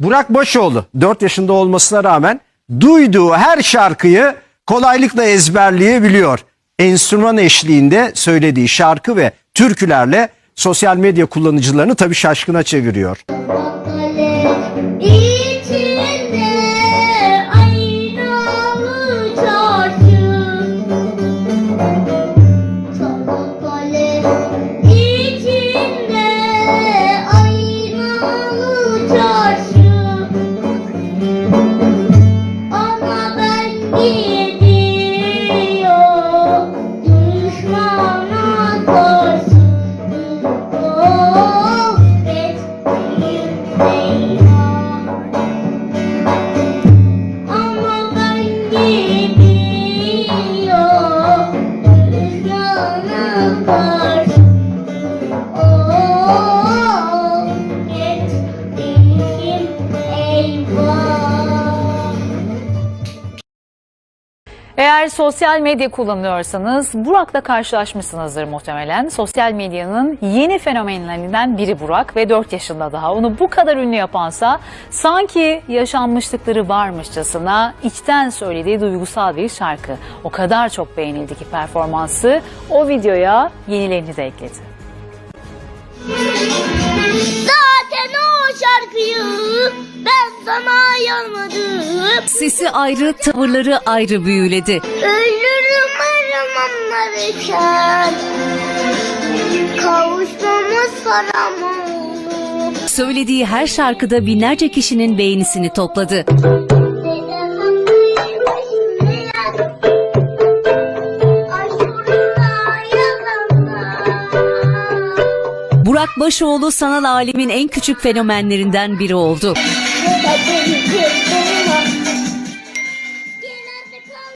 Burak Başoğlu 4 yaşında olmasına rağmen duyduğu her şarkıyı kolaylıkla ezberleyebiliyor. Enstrüman eşliğinde söylediği şarkı ve türkülerle sosyal medya kullanıcılarını tabii şaşkına çeviriyor. Kale Eğer sosyal medya kullanıyorsanız Burak'la karşılaşmışsınızdır muhtemelen. Sosyal medyanın yeni fenomenlerinden biri Burak ve 4 yaşında daha. Onu bu kadar ünlü yapansa sanki yaşanmışlıkları varmışçasına içten söylediği duygusal bir şarkı. O kadar çok beğenildi ki performansı o videoya yenilerini de ekledi. Zaten o şarkıyı ben sana yazmadım. Sesi ayrı, tavırları ayrı büyüledi. Ölürüm aramanlarken Kavuşmamız haram oldu. Söylediği her şarkıda binlerce kişinin beğenisini topladı. Burak Başoğlu sanal alemin en küçük fenomenlerinden biri oldu.